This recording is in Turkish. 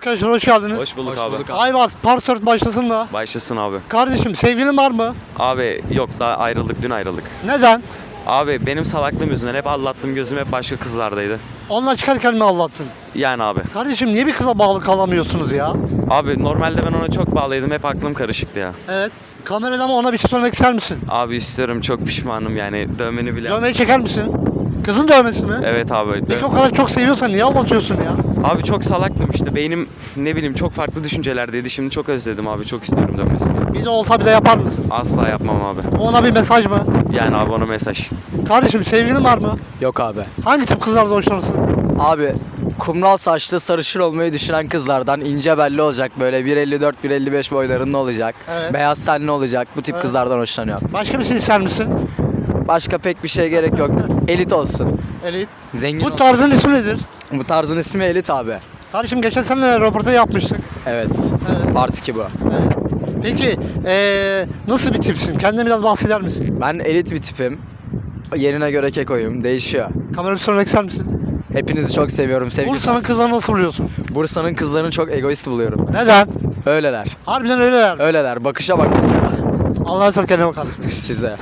Arkadaşlar hoş geldiniz. Hoş bulduk Hoş abi. bulduk abi. Ayvaz Part 4 başlasın mı? Başlasın abi. Kardeşim sevgilin var mı? Abi yok daha ayrıldık dün ayrıldık. Neden? Abi benim salaklığım yüzünden hep allattığım gözüm hep başka kızlardaydı. Onunla çıkarken mi anlattın? Yani abi. Kardeşim niye bir kıza bağlı kalamıyorsunuz ya? Abi normalde ben ona çok bağlıydım hep aklım karışıktı ya. Evet. Kamerada mı ona bir şey söylemek ister misin? Abi istiyorum çok pişmanım yani dövmeni bile. Dövmeyi çeker misin? Kızın dövmesi mi? Evet abi. dö- Peki o kadar çok seviyorsan niye anlatıyorsun ya? Abi çok salaktım işte beynim ne bileyim çok farklı düşüncelerdeydi. Şimdi çok özledim abi çok istiyorum dönmesini. Bir de olsa bir de yapar mısın? Asla yapmam abi. Ona bir mesaj mı? Yani abi ona mesaj. Kardeşim sevgilin var mı? Yok abi. Hangi tip kızlardan hoşlanırsın? Abi kumral saçlı sarışın olmayı düşünen kızlardan ince belli olacak böyle 1.54-1.55 boylarında olacak. Evet. Beyaz tenli olacak. Bu tip Evet. kızlardan hoşlanıyorum. Başka bir şey ister misin? Başka pek bir şey gerek yok. Elit olsun. Elit. Zengin Bu olsun. tarzın ismi nedir? Bu tarzın ismi Elit abi. Kardeşim geçen sene röportaj yapmıştık. Evet. Evet. Part 2 bu. Evet. Peki eee, nasıl bir tipsin? Kendine biraz bahseder misin? Ben elit bir tipim. Yerine göre kekoyum. Değişiyor. Kamerayı söylemek ister misin? Hepinizi çok seviyorum. Sevgili Bursa'nın kızlarını nasıl buluyorsun? Bursa'nın kızlarını çok egoist buluyorum. Neden? Öyleler. Harbiden öyleler. Öyleler. Bakışa bak mesela. Allah'a ol kendine bakar. Size.